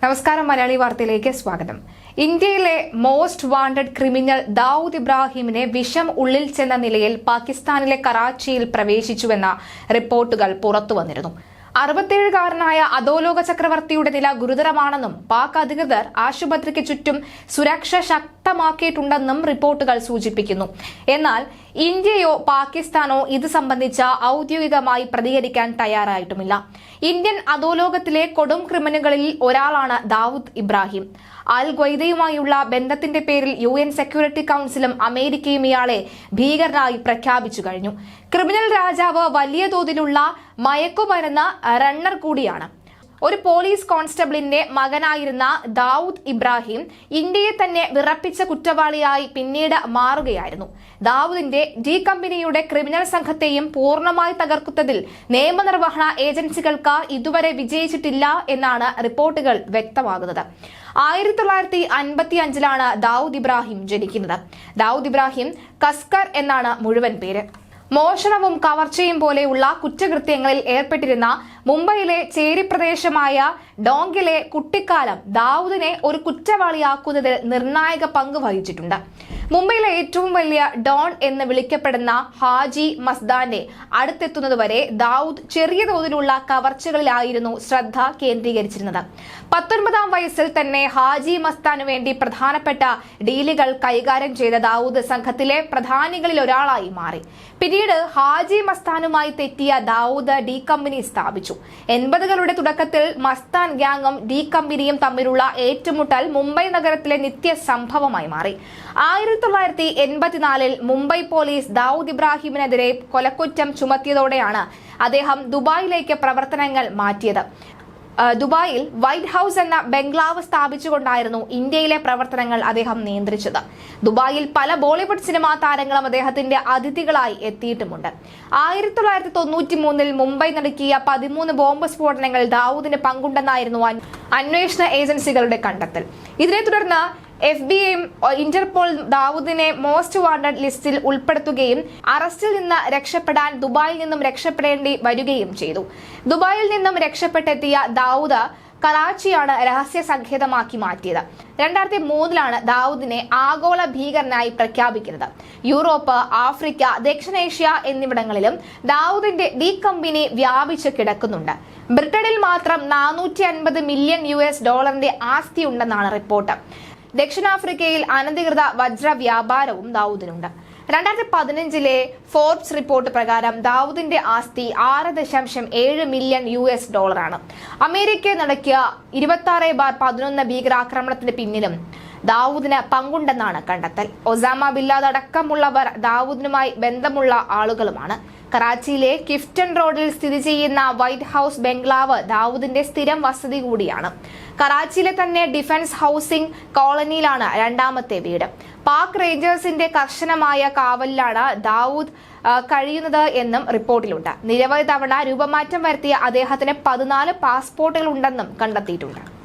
നമസ്കാരം മലയാളി വാർത്തയിലേക്ക് സ്വാഗതം. ഇന്ത്യയിലെ മോസ്റ്റ് വാണ്ടഡ് ക്രിമിനൽ ദാവൂദ് ഇബ്രാഹിമിനെ വിഷം ഉള്ളിൽ ചെന്ന നിലയിൽ പാകിസ്ഥാനിലെ കറാച്ചിയിൽ പ്രവേശിച്ചുവെന്ന റിപ്പോർട്ടുകൾ പുറത്തുവന്നിരുന്നു അറുപത്തിയേഴുകാരനായ അധോലോക ചക്രവർത്തിയുടെ നില ഗുരുതരമാണെന്നും പാക് അധികൃതർ ആശുപത്രിക്ക് ചുറ്റും സുരക്ഷ ശക്തമാക്കിയിട്ടുണ്ടെന്നും റിപ്പോർട്ടുകൾ സൂചിപ്പിക്കുന്നു. എന്നാൽ ഇന്ത്യയോ പാകിസ്ഥാനോ ഇത് സംബന്ധിച്ച ഔദ്യോഗികമായി പ്രതികരിക്കാൻ തയ്യാറായിട്ടുമില്ല. ഇന്ത്യൻ അധോലോകത്തിലെ കൊടും ക്രിമിനലുകളിൽ ഒരാളാണ് ദാവൂദ് ഇബ്രാഹിം. അൽ ഗ്വൈദയുമായുള്ള ബന്ധത്തിന്റെ പേരിൽ യു എൻ സെക്യൂരിറ്റി കൌൺസിലും അമേരിക്കയും ഇയാളെ ഭീകരനായി പ്രഖ്യാപിച്ചു കഴിഞ്ഞു. ക്രിമിനൽ രാജാവ് വലിയ തോതിലുള്ള മയക്കുമരുന്ന് റണ്ണർ കൂടിയാണ്. ഒരു പോലീസ് കോൺസ്റ്റബിളിന്റെ മകനായിരുന്ന ദാവൂദ് ഇബ്രാഹിം ഇന്ത്യയെ തന്നെ വിറപ്പിച്ച കുറ്റവാളിയായി പിന്നീട് മാറുകയായിരുന്നു. ദാവൂദിന്റെ ഡി കമ്പനിയുടെ ക്രിമിനൽ സംഘത്തെയും പൂർണമായി തകർക്കുന്നതിൽ നിയമനിർവഹണ ഏജൻസികൾക്ക് ഇതുവരെ വിജയിച്ചിട്ടില്ല എന്നാണ് റിപ്പോർട്ടുകൾ വ്യക്തമാകുന്നത്. ആയിരത്തി തൊള്ളായിരത്തി അൻപത്തി അഞ്ചിലാണ് ദാവൂദ് ഇബ്രാഹിം ജനിക്കുന്നത്. ദാവൂദ് ഇബ്രാഹിം കസ്കർ എന്നാണ് മുഴുവൻ പേര്. മോഷണവും കവർച്ചയും പോലെയുള്ള കുറ്റകൃത്യങ്ങളിൽ ഏർപ്പെട്ടിരുന്ന മുംബൈയിലെ ചേരി പ്രദേശമായ ഡോങ്കിലെ കുട്ടിക്കാലം ദാവൂദിനെ ഒരു കുറ്റവാളിയാക്കുന്നതിൽ നിർണായക പങ്ക് വഹിച്ചിട്ടുണ്ട്. മുംബൈയിലെ ഏറ്റവും വലിയ ഡോൺ എന്ന് വിളിക്കപ്പെടുന്ന ഹാജി മസ്ദാനെ അടുത്തെത്തുന്നതുവരെ ദാവൂദ് ചെറിയ തോതിലുള്ള കവർച്ചകളിലായിരുന്നു ശ്രദ്ധ കേന്ദ്രീകരിച്ചിരുന്നത്. പത്തൊൻപതാം വയസ്സിൽ തന്നെ ഹാജി മസ്താന് വേണ്ടി പ്രധാനപ്പെട്ട ഡീലുകൾ കൈകാര്യം ചെയ്ത ദാവൂദ് സംഘത്തിലെ പ്രധാനികളിൽ ഒരാളായി മാറി. പിന്നീട് ഹാജി മസ്താനുമായി തെറ്റിയ ദാവൂദ് ഡി കമ്പനി സ്ഥാപിച്ചു. എൺപതുകളുടെ തുടക്കത്തിൽ മസ്താൻ ഗ്യാങ്ങും ഡി കമ്പനിയും തമ്മിലുള്ള ഏറ്റുമുട്ടൽ മുംബൈ നഗരത്തിലെ നിത്യ സംഭവമായി മാറി. ആയിരത്തി തൊള്ളായിരത്തി എൺപത്തിനാലിൽ മുംബൈ പോലീസ് ദാവൂദ് ഇബ്രാഹിമിനെതിരെ കൊലക്കുറ്റം ചുമത്തിയതോടെയാണ് അദ്ദേഹം ദുബായിലേക്ക് പ്രവർത്തനങ്ങൾ മാറ്റിയത്. ദുബായിൽ വൈറ്റ് ഹൗസ് എന്ന ബംഗ്ലാവ് സ്ഥാപിച്ചുകൊണ്ടായിരുന്നു ഇന്ത്യയിലെ പ്രവർത്തനങ്ങൾ അദ്ദേഹം നിയന്ത്രിച്ചത്. ദുബായിൽ പല ബോളിവുഡ് സിനിമാ താരങ്ങളും അദ്ദേഹത്തിന്റെ അതിഥികളായി എത്തിയിട്ടുമുണ്ട്. ആയിരത്തി തൊള്ളായിരത്തി തൊണ്ണൂറ്റി മൂന്നിൽ മുംബൈ നടക്കിയ പതിമൂന്ന് ബോംബ് സ്ഫോടനങ്ങളിൽ ദാവൂദിന് പങ്കുണ്ടെന്നായിരുന്നു അന്വേഷണ ഏജൻസികളുടെ കണ്ടെത്തൽ. ഇതിനെ തുടർന്ന് എഫ് ബി ഐയും ഇന്റർപോൾ ദാവൂദിനെ മോസ്റ്റ് വാണ്ടഡ് ലിസ്റ്റിൽ ഉൾപ്പെടുത്തുകയും അറസ്റ്റിൽ നിന്ന് രക്ഷപ്പെടാൻ ദുബായിൽ നിന്നും രക്ഷപ്പെടേണ്ടി വരികയും ചെയ്തു. ദുബായിൽ നിന്നും രക്ഷപ്പെട്ടെത്തിയ ദാവൂദ് കറാച്ചിയാണ് രഹസ്യ സങ്കേതമാക്കി മാറ്റിയത്. രണ്ടായിരത്തി മൂന്നിലാണ് ദാവൂദിനെ ആഗോള ഭീകരനായി പ്രഖ്യാപിക്കുന്നത്. യൂറോപ്പ് ആഫ്രിക്ക ദക്ഷിണേഷ്യ എന്നിവിടങ്ങളിലും ദാവൂദിന്റെ ഡി കമ്പനി വ്യാപിച്ച് കിടക്കുന്നുണ്ട്. ബ്രിട്ടനിൽ മാത്രം നാനൂറ്റി അൻപത് മില്യൺ യു എസ് ഡോളറിന്റെ ആസ്തിയുണ്ടെന്നാണ് റിപ്പോർട്ട്. ദക്ഷിണാഫ്രിക്കയിൽ അനധികൃത വജ്ര വ്യാപാരവും ദാവൂദിനുണ്ട്. രണ്ടായിരത്തി പതിനഞ്ചിലെ ഫോർബ്സ് റിപ്പോർട്ട് പ്രകാരം ദാവൂദിന്റെ ആസ്തി ആറ് ദശാംശം ഏഴ് മില്യൺ യു എസ് ഡോളറാണ്. അമേരിക്ക നടക്കിയ ഇരുപത്തി ആറ് ബാർ പതിനൊന്ന് ഭീകരാക്രമണത്തിന് പിന്നിലും ദാവൂദിന് പങ്കുണ്ടെന്നാണ് കണ്ടെത്തൽ. ഒസാമ ബില്ലാദ് അടക്കമുള്ളവർ ദാവൂദിനുമായി ബന്ധമുള്ള ആളുകളുമാണ്. കറാച്ചിയിലെ കിഫ്റ്റൺ റോഡിൽ സ്ഥിതി ചെയ്യുന്ന വൈറ്റ് ഹൌസ് ബംഗ്ലാവ് ദാവൂദിന്റെ സ്ഥിരം വസതി കൂടിയാണ്. കറാച്ചിയിലെ തന്നെ ഡിഫൻസ് ഹൌസിംഗ് കോളനിയിലാണ് രണ്ടാമത്തെ വീട്. പാക് റേഞ്ചേഴ്സിന്റെ കർശനമായ കാവലിലാണ് ദാവൂദ് കഴിയുന്നത് എന്നും റിപ്പോർട്ടിലുണ്ട്. നിരവധി തവണ രൂപമാറ്റം വരുത്തിയ അദ്ദേഹത്തിന് പതിനാല് പാസ്പോർട്ടുകൾ ഉണ്ടെന്നും കണ്ടെത്തിയിട്ടുണ്ട്.